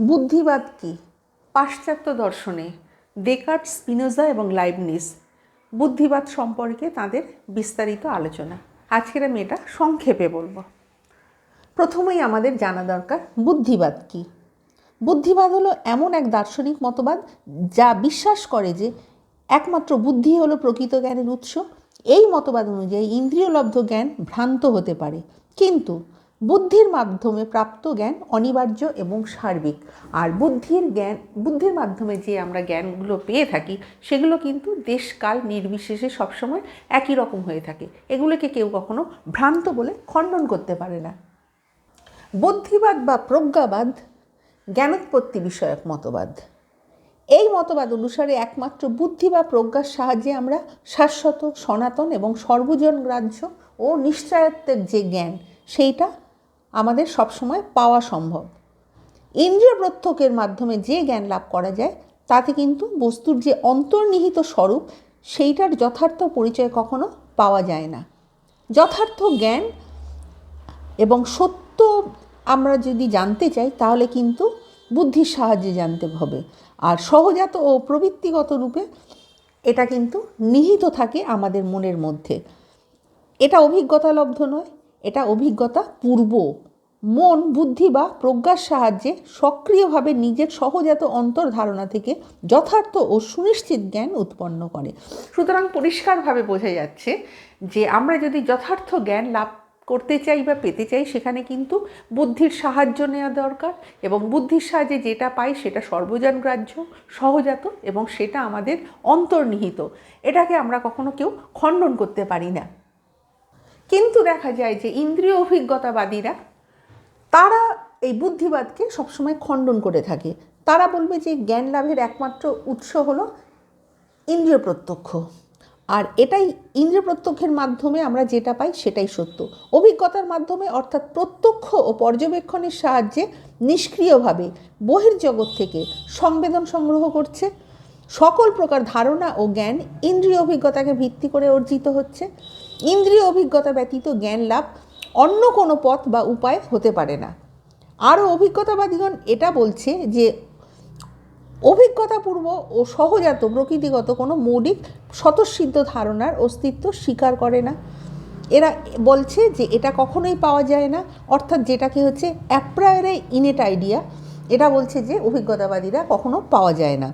বুদ্ধিবাদ কি? পাশ্চাত্য দর্শনে ডেকার্ট, স্পিনোজা এবং লাইবনিস বুদ্ধিবাদ সম্পর্কে তাদের বিস্তারিত আলোচনা। আজকের আমি এটা সংক্ষেপে বলব। প্রথমেই আমাদের জানা দরকার বুদ্ধিবাদ কি? বুদ্ধিবাদ হলো এমন এক দার্শনিক মতবাদ যা বিশ্বাস করে যে একমাত্র বুদ্ধি হলো প্রকৃত জ্ঞানের উৎস। এই মতবাদ অনুযায়ী ইন্দ্রিয়লব্ধ জ্ঞান ভ্রান্ত হতে পারে। কিন্তু বুদ্ধির মাধ্যমে প্রাপ্ত জ্ঞান অনিবার্য এবং সার্বিক। আর বুদ্ধির জ্ঞান, বুদ্ধির মাধ্যমে যে আমরা জ্ঞানগুলো পেয়ে থাকি, সেগুলো কিন্তু দেশকাল নির্বিশেষে সবসময় একই রকম হয়ে থাকে। এগুলোকে কেউ কখনো ভ্রান্ত বলে খণ্ডন করতে পারে না। বুদ্ধিবাদ বা প্রজ্ঞাবাদ জ্ঞানোৎপত্তি বিষয়ক মতবাদ। এই মতবাদ অনুসারে একমাত্র বুদ্ধি বা প্রজ্ঞার সাহায্যে আমরা শাশ্বত, সনাতন এবং সর্বজন গ্রাহ্য ও নিশ্চয়ত্বের যে জ্ঞান, সেইটা আমাদের সবসময় পাওয়া সম্ভব। ইন্দ্রিয় প্রত্যকের মাধ্যমে যে জ্ঞান লাভ করা যায়, তাতে কিন্তু বস্তুর যে অন্তর্নিহিত স্বরূপ, সেইটার যথার্থ পরিচয় কখনো পাওয়া যায় না। যথার্থ জ্ঞান এবং সত্য আমরা যদি জানতে চাই, তাহলে কিন্তু বুদ্ধির সাহায্যে জানতে হবে। আর সহজাত ও প্রবৃত্তিগত রূপে এটা কিন্তু নিহিত থাকে আমাদের মনের মধ্যে। এটা অভিজ্ঞতালব্ধ নয়, এটা অভিজ্ঞতা পূর্ব মন, বুদ্ধি বা প্রজ্ঞার সাহায্যে সক্রিয়ভাবে নিজের সহজাত অন্তর্ধারণা থেকে যথার্থ ও সুনিশ্চিত জ্ঞান উৎপন্ন করে। সুতরাং পরিষ্কারভাবে বোঝা যাচ্ছে যে আমরা যদি যথার্থ জ্ঞান লাভ করতে চাই বা পেতে চাই, সেখানে কিন্তু বুদ্ধির সাহায্য নেওয়া দরকার এবং বুদ্ধির সাহায্যে যেটা পাই সেটা সর্বজন গ্রাহ্য সহজাত এবং সেটা আমাদের অন্তর্নিহিত। এটাকে আমরা কখনো কেউ খণ্ডন করতে পারি না। কিন্তু দেখা যায় যে ইন্দ্রিয় অভিজ্ঞতাবাদীরা তারা এই বুদ্ধিবাদকে সবসময় খণ্ডন করে থাকে। তারা বলবে যে জ্ঞান লাভের একমাত্র উৎস হলো ইন্দ্রিয় প্রত্যক্ষ। আর এটাই ইন্দ্রিয় প্রত্যক্ষের মাধ্যমে আমরা যেটা পাই সেটাই সত্য। অভিজ্ঞতার মাধ্যমে অর্থাৎ প্রত্যক্ষ ও পর্যবেক্ষণের সাহায্যে নিষ্ক্রিয়ভাবে বহির্জগৎ থেকে সংবেদন সংগ্রহ করছে। সকল প্রকার ধারণা ও জ্ঞান ইন্দ্রিয় অভিজ্ঞতাকে ভিত্তি করে অর্জিত হচ্ছে। ইন্দ্রিয় অভিজ্ঞতা ব্যতীত জ্ঞান লাভ অন্য কোনো পথ বা উপায় হতে পারে না। আরও অভিজ্ঞতাবাদীগণ এটা বলছে যে, অভিজ্ঞতাপূর্ব ও সহজাত প্রকৃতিগত কোনো মৌলিক স্বতঃসিদ্ধ ধারণার অস্তিত্ব স্বীকার করে না। এরা বলছে যে, এটা কখনোই পাওয়া যায় না, অর্থাৎ যেটাকে হচ্ছে অ্যাপ্রায়ারে ইনেট আইডিয়া, এটা বলছে যে, অভিজ্ঞতাবাদীরা কখনো পাওয়া যায় না।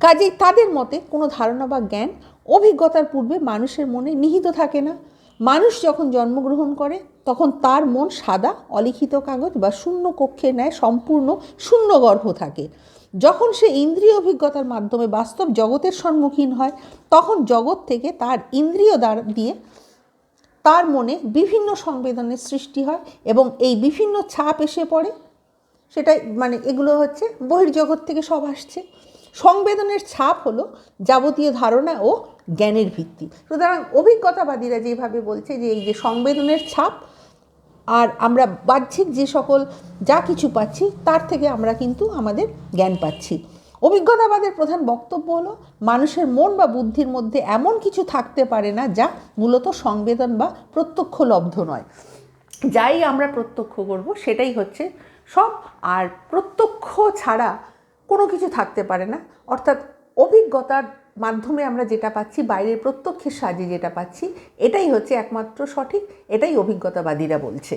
কাজেই তাদের মতে কোনো ধারণা বা জ্ঞান অভিজ্ঞতার পূর্বে মানুষের মনে নিহিত থাকে না। মানুষ যখন জন্মগ্রহণ করে, তখন তার মন সাদা, অলিখিত কাগজ বা শূন্য কক্ষে নেয় সম্পূর্ণ শূন্য গর্ভ থাকে। যখন সে ইন্দ্রিয় অভিজ্ঞতার মাধ্যমে বাস্তব জগতের সম্মুখীন হয়, তখন জগৎ থেকে তার ইন্দ্রিয় দ্বার দিয়ে তার মনে বিভিন্ন সংবেদনের সৃষ্টি হয় এবং এই বিভিন্ন ছাপ এসে পড়ে। সেটাই মানে এগুলো হচ্ছে বহির্জগৎ থেকে সব আসছে। সংবেদনের ছাপ হলো যাবতীয় ধারণা ও জ্ঞানের ভিত্তি। সুতরাং অভিজ্ঞতাবাদীরা যেভাবে বলছে যে এই যে সংবেদনের ছাপ, আর আমরা বাহ্যিক যে সকল যা কিছু পাচ্ছি, তার থেকে আমরা কিন্তু আমাদের জ্ঞান পাচ্ছি। অভিজ্ঞতাবাদের প্রধান বক্তব্য হলো, মানুষের মন বা বুদ্ধির মধ্যে এমন কিছু থাকতে পারে না যা মূলত সংবেদন বা প্রত্যক্ষ লব্ধ নয়। যাই আমরা প্রত্যক্ষ করব, সেটাই হচ্ছে সব, আর প্রত্যক্ষ ছাড়া কোনো কিছু থাকতে পারে না। অর্থাৎ অভিজ্ঞতার মাধ্যমে আমরা যেটা পাচ্ছি, বাইরের প্রত্যক্ষের সাহায্যে যেটা পাচ্ছি, এটাই হচ্ছে একমাত্র সঠিক, এটাই অভিজ্ঞতাবাদীরা বলছে।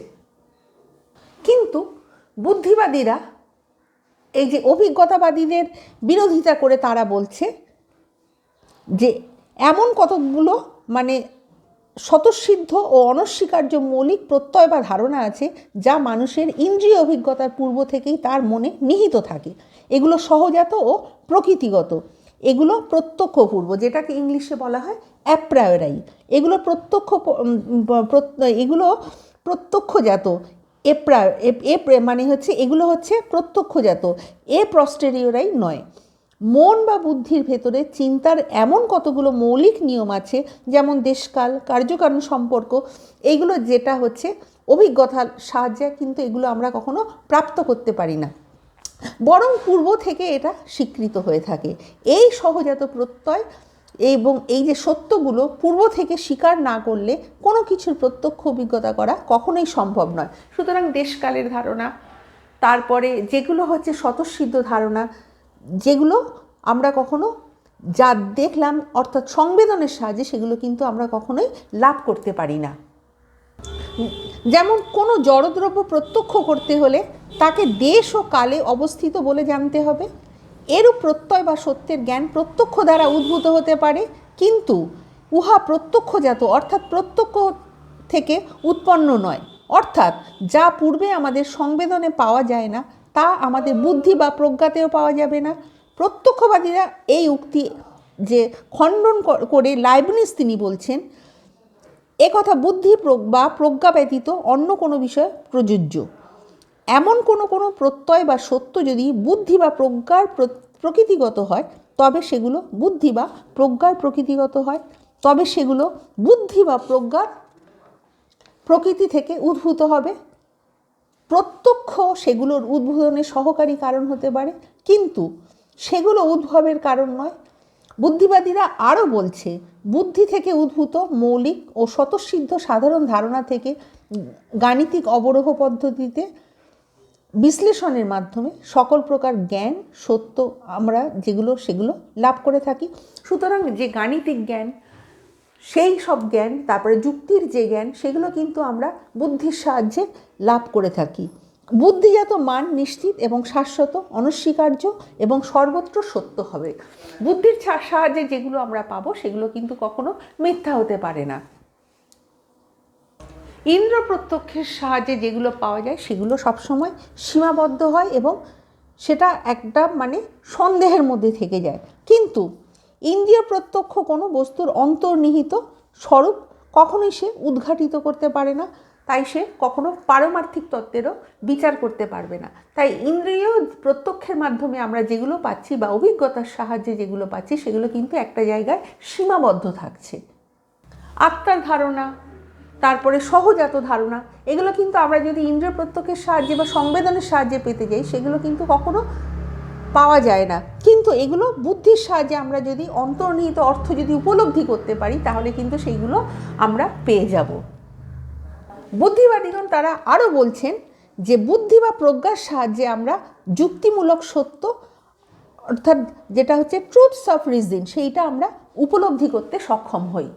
কিন্তু বুদ্ধিবাদীরা, এই যে অভিজ্ঞতাবাদীদের বিরোধিতা করে তারা বলছে যে এমন কতকগুলো মানে স্বতঃসিদ্ধ ও অনস্বীকার্য মৌলিক প্রত্যয় বা ধারণা আছে যা মানুষের ইন্দ্রিয় অভিজ্ঞতার পূর্ব থেকেই তার মনে নিহিত থাকে। এগুলো সহজাত ও প্রকৃতিগত। এগুলো প্রত্যক্ষ পূর্ব, যেটাকে ইংলিশে বলা হয় অ্যাপ্রায়োরাই এগুলো প্রত্যক্ষ এগুলো প্রত্যক্ষজাত। এপ্রা এ মানে হচ্ছে এগুলো হচ্ছে প্রত্যক্ষজাত। এ প্রস্টেরিওরাই নয়। মন বা বুদ্ধির ভেতরে চিন্তার এমন কতগুলো মৌলিক নিয়ম আছে, যেমন দেশকাল, কার্যকারণ সম্পর্ক এইগুলো যেটা হচ্ছে অভিজ্ঞতার সাহায্যে কিন্তু এগুলো আমরা কখনো প্রাপ্ত করতে পারি না। বরং পূর্ব থেকে এটা স্বীকৃত হয়ে থাকে। এই সহজাত প্রত্যয় এবং এই যে সত্যগুলো পূর্ব থেকে স্বীকার না করলে কোনো কিছুর প্রত্যক্ষ অভিজ্ঞতা করা কখনোই সম্ভব নয়। সুতরাং দেশকালের ধারণা, তারপরে যেগুলো হচ্ছে স্বতঃসিদ্ধ ধারণা, যেগুলো আমরা কখনো যা দেখলাম অর্থাৎ সংবেদনের সাহায্যে সেগুলো কিন্তু আমরা কখনোই লাভ করতে পারি না। যেমন কোনো জড়দ্রব্য প্রত্যক্ষ করতে হলে তাকে দেশ ও কালে অবস্থিত বলে জানতে হবে। এরও প্রত্যয় বা সত্যের জ্ঞান প্রত্যক্ষ দ্বারা উদ্ভূত হতে পারে, কিন্তু উহা প্রত্যক্ষজাত, অর্থাৎ প্রত্যক্ষ থেকে উৎপন্ন নয়। অর্থাৎ যা পূর্বে আমাদের সংবেদনে পাওয়া যায় না, তা আমাদের বুদ্ধি বা প্রজ্ঞাতেও পাওয়া যাবে না। প্রত্যক্ষবাদীরা এই উক্তি যে খণ্ডন করে লাইবনিস তিনি বলছেন একথা বুদ্ধি বা প্রজ্ঞা ব্যতীত অন্য কোনো বিষয়ে প্রযোজ্য। এমন কোনো কোনো প্রত্যয় বা সত্য যদি বুদ্ধি বা প্রজ্ঞার প্র- প্রকৃতিগত হয়, তবে সেগুলো বুদ্ধি বা প্রজ্ঞার প্রকৃতিগত হয়। তবে সেগুলো বুদ্ধি বা প্রজ্ঞার প্রকৃতি থেকে উদ্ভূত হবে। প্রত্যক্ষ সেগুলোর উদ্বোধনের সহকারী কারণ হতে পারে, কিন্তু সেগুলো উদ্ভবের কারণ নয়। বুদ্ধিবাদীরা আরও বলছে, বুদ্ধি থেকে উদ্ভূত মৌলিক ও স্বতঃসিদ্ধ সাধারণ ধারণা থেকে গাণিতিক অবরোহ পদ্ধতিতে বিশ্লেষণের মাধ্যমে সকল প্রকার জ্ঞান, সত্য, আমরা যেগুলো, সেগুলো লাভ করে থাকি। সুতরাং যে গাণিতিক জ্ঞান, সেই সব জ্ঞান, তারপরে যুক্তির যে জ্ঞান, সেগুলো কিন্তু আমরা বুদ্ধির সাহায্যে লাভ করে থাকি। বুদ্ধিজাত মান নিশ্চিত এবং শাশ্বত, অনস্বীকার্য এবং সর্বত্র সত্য হবে। বুদ্ধির সাহায্যে যেগুলো আমরা পাবো, সেগুলো কিন্তু কখনো মিথ্যা হতে পারে না। ইন্দ্র প্রত্যক্ষের সাহায্যে যেগুলো পাওয়া যায়, সেগুলো সবসময় সীমাবদ্ধ হয় এবং সেটা একটা মানে সন্দেহের মধ্যে থেকে যায়। কিন্তু ইন্দ্রিয় প্রত্যক্ষ কোনো বস্তুর অন্তর্নিহিত স্বরূপ কখনোই সে উদ্ঘাটিত করতে পারে না, তাই সে কখনো পারমার্থিক তত্ত্বেরও বিচার করতে পারবে না। তাই ইন্দ্রিয় প্রত্যক্ষের মাধ্যমে আমরা যেগুলো পাচ্ছি বা অভিজ্ঞতার সাহায্যে যেগুলো পাচ্ছি, সেগুলো কিন্তু একটা জায়গায় সীমাবদ্ধ থাকছে। আত্মার ধারণা তারপরে সহজাত ধারণা, এগুলো কিন্তু আমরা যদি ইন্দ্রিয় প্রত্যক্ষের সাহায্যে বা সংবেদনের সাহায্যে পেতে যাই, সেগুলো কিন্তু কখনো পাওয়া যায় না। কিন্তু এগুলো বুদ্ধির সাহায্যে আমরা যদি অন্তর্নিহিত অর্থ যদি উপলব্ধি করতে পারি, তাহলে কিন্তু সেইগুলো আমরা পেয়ে যাব। বুদ্ধিবাদীগণ তারা আরও বলছেন যে বুদ্ধি বা প্রজ্ঞার সাহায্যে আমরা যুক্তিমূলক সত্য, অর্থাৎ যেটা হচ্ছে ট্রুথস অফ রিজন সেইটা আমরা উপলব্ধি করতে সক্ষম হই।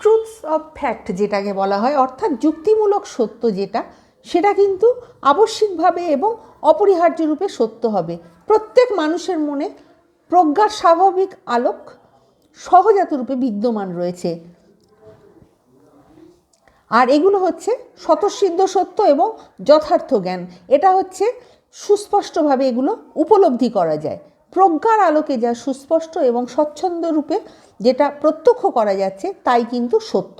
ট্রুথস অফ ফ্যাক্ট যেটাকে বলা হয়, অর্থাৎ যুক্তিমূলক সত্য যেটা, সেটা কিন্তু আবশ্যিকভাবে এবং অপরিহার্য রূপে সত্য হবে। প্রত্যেক মানুষের মনে প্রজ্ঞার স্বাভাবিক আলোক সহজাত রূপে বিদ্যমান রয়েছে। আর এগুলো হচ্ছে স্বতঃসিদ্ধ সত্য এবং যথার্থ জ্ঞান। এটা হচ্ছে সুস্পষ্টভাবে এগুলো উপলব্ধি করা যায়। প্রজ্ঞার আলোকে যা সুস্পষ্ট এবং স্বচ্ছন্দ রূপে যেটা প্রত্যক্ষ করা যাচ্ছে, তাই কিন্তু সত্য।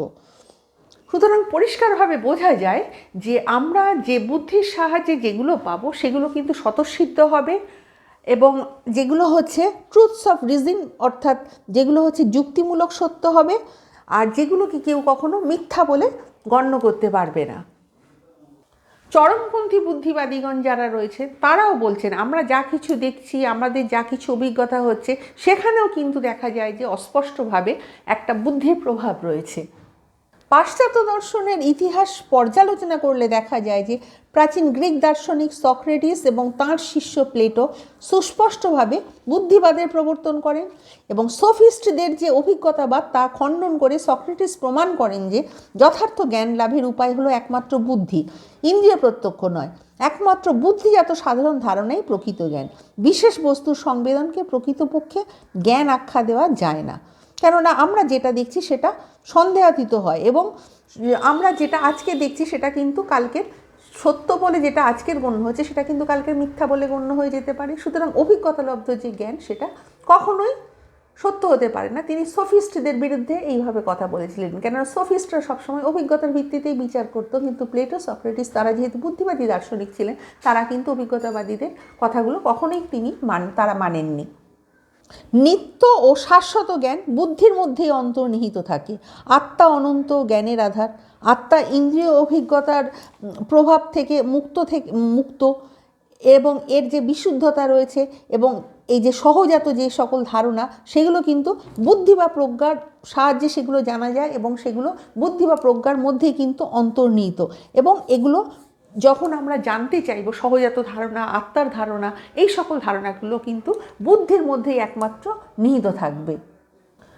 সুতরাং পরিষ্কারভাবে বোঝা যায় যে আমরা যে বুদ্ধির সাহায্যে যেগুলো পাবো, সেগুলো কিন্তু স্বতঃসিদ্ধ হবে এবং যেগুলো হচ্ছে ট্রুথস অফ রিজন অর্থাৎ যেগুলো হচ্ছে যুক্তিমূলক সত্য হবে, আর যেগুলোকে কেউ কখনো মিথ্যা বলে গণ্য করতে পারবে না। চরমপন্থী বুদ্ধিবাদীগণ যারা রয়েছে, তারাও বলছেন, আমরা যা কিছু দেখছি, আমাদের যা কিছু অভিজ্ঞতা হচ্ছে, সেখানেও কিন্তু দেখা যায় যে অস্পষ্টভাবে একটা বুদ্ধির প্রভাব রয়েছে। পাশ্চাত্য দর্শনের ইতিহাস পর্যালোচনা করলে দেখা যায় যে প্রাচীন গ্রিক দার্শনিক সক্রেটিস এবং তাঁর শিষ্য প্লেটো সুস্পষ্টভাবে বুদ্ধিবাদের প্রবর্তন করেন এবং সোফিস্টদের যে অভিজ্ঞতাবাদ তা খণ্ডন করে সক্রেটিস প্রমাণ করেন যে যথার্থ জ্ঞান লাভের উপায় হলো একমাত্র বুদ্ধি। ইন্দ্রিয় প্রত্যক্ষ নয়, একমাত্র বুদ্ধিজাত সাধারণ ধারণাই প্রকৃত জ্ঞান। বিশেষ বস্তুর সংবেদনকে প্রকৃতপক্ষে জ্ঞান আখ্যা দেওয়া যায় না। কেননা আমরা যেটা দেখছি সেটা সন্দেহাতীত হয় এবং আমরা যেটা আজকে দেখছি সেটা কিন্তু কালকের সত্য বলে যেটা আজকের গণ্য হচ্ছে সেটা কিন্তু কালকের মিথ্যা বলে গণ্য হয়ে যেতে পারে। সুতরাং অভিজ্ঞতালব্ধ যে জ্ঞান সেটা কখনোই সত্য হতে পারে না। তিনি সোফিস্টদের বিরুদ্ধে এইভাবে কথা বলেছিলেন। কেননা সোফিস্টরা সবসময় অভিজ্ঞতার ভিত্তিতেই বিচার করতো, কিন্তু প্লেটো, সক্রেটিস তারা যেহেতু বুদ্ধিবাদী দার্শনিক ছিলেন, তারা কিন্তু অভিজ্ঞতাবাদীদের কথাগুলো কখনোই তিনি মান, তারা মানেননি। নিত্য ও শাশ্বত জ্ঞান বুদ্ধির মধ্যেই অন্তর্নিহিত থাকে। আত্মা অনন্ত জ্ঞানের আধার। আত্মা ইন্দ্রিয় অভিজ্ঞতার প্রভাব থেকে মুক্ত থেকে, মুক্ত এবং এর যে বিশুদ্ধতা রয়েছে এবং এই যে সহজাত যে সকল ধারণা, সেগুলো কিন্তু বুদ্ধি বা প্রজ্ঞার সাহায্যে সেগুলো জানা যায় এবং সেগুলো বুদ্ধি বা প্রজ্ঞার মধ্যেই কিন্তু অন্তর্নিহিত। এবং এগুলো যখন আমরা জানতে চাইব সহজাত ধারণা, আত্মার ধারণা, এই সকল ধারণাগুলো কিন্তু বুদ্ধির মধ্যেই একমাত্র নিহিত থাকবে।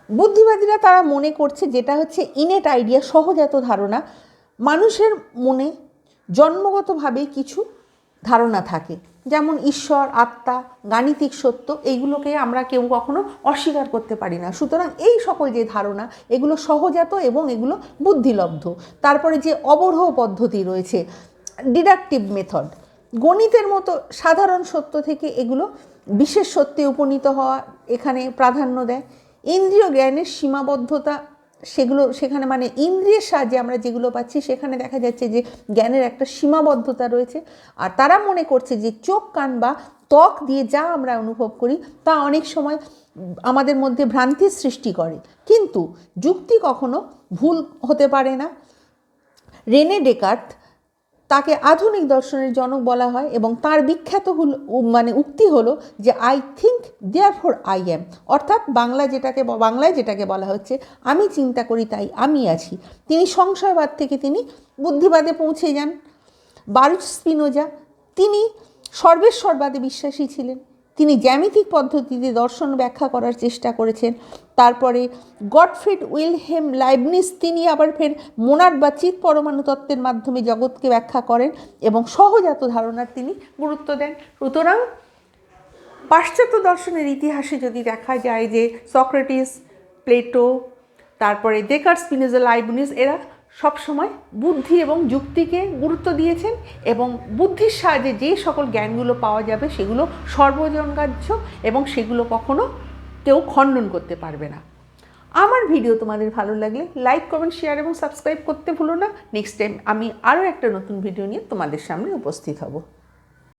বুদ্ধিবাদীরা তারা মনে করছে যেটা হচ্ছে ইনেট আইডিয়া সহজাত ধারণা। মানুষের মনে জন্মগতভাবেই কিছু ধারণা থাকে। যেমন ঈশ্বর, আত্মা, গাণিতিক সত্য এইগুলোকে আমরা কেউ কখনো অস্বীকার করতে পারি না। সুতরাং এই সকল যে ধারণা, এগুলো সহজাত এবং এগুলো বুদ্ধিলব্ধ। তারপরে যে অবরোহ পদ্ধতি রয়েছে ডিডাকটিভ মেথড গণিতের মতো সাধারণ সত্য থেকে এগুলো বিশেষ সত্যে উপনীত হওয়া এখানে প্রাধান্য দেয়। ইন্দ্রিয় জ্ঞানের সীমাবদ্ধতা, সেগুলো সেখানে মানে ইন্দ্রিয়ের সাহায্যে আমরা যেগুলো পাচ্ছি, সেখানে দেখা যাচ্ছে যে জ্ঞানের একটা সীমাবদ্ধতা রয়েছে। আর তারা মনে করছে যে চোখ, কান বা ত্বক দিয়ে যা আমরা অনুভব করি, তা অনেক সময় আমাদের মধ্যে ভ্রান্তির সৃষ্টি করে। কিন্তু যুক্তি কখনো ভুল হতে পারে না। রেনে ডেকার্ট তাকে আধুনিক দর্শনের জনক বলা হয় এবং তার বিখ্যাত হল মানে উক্তি হলো যে I think therefore I am অর্থাৎ বাংলা যেটাকে, বাংলায় যেটাকে বলা হচ্ছে, আমি চিন্তা করি, তাই আমি আছি তিনি সংশয়বাদ থেকে তিনি বুদ্ধিবাদে পৌঁছে যান। বারুচ স্পিনোজা, তিনি সর্বেশ্বরবাদে বিশ্বাসী ছিলেন। জ্যামিতিক পদ্ধতিতে দর্শন ব্যাখ্যা করার চেষ্টা করেছেন। তারপরে গডফ্রিড উইলহেম লাইবনিস তিনি আবার ফের মোনাড বা চিত পরমাণু তত্ত্বের মাধ্যমে জগৎকে ব্যাখ্যা করেন এবং সহজাত ধারণার তিনি গুরুত্ব দেন। সুতরাং পাশ্চাত্য দর্শনের ইতিহাসে যদি দেখা যায় যে সক্রেটিস, প্লেটো, তারপরে ডেকার স্পিনেজা লাইবনিস এরা সবসময় বুদ্ধি এবং যুক্তিকে গুরুত্ব দিয়েছেন এবং বুদ্ধির সাহায্যে যে সকল জ্ঞানগুলো পাওয়া যাবে সেগুলো সর্বজনগ্রাহ্য এবং সেগুলো কখনো কেউ খণ্ডন করতে পারবে না। আমার ভিডিও তোমাদের ভালো লাগলে লাইক কমেন্ট শেয়ার এবং সাবস্ক্রাইব করতে ভুলো না। নেক্সট টাইম আমি আরও একটা নতুন ভিডিও নিয়ে তোমাদের সামনে উপস্থিত হব।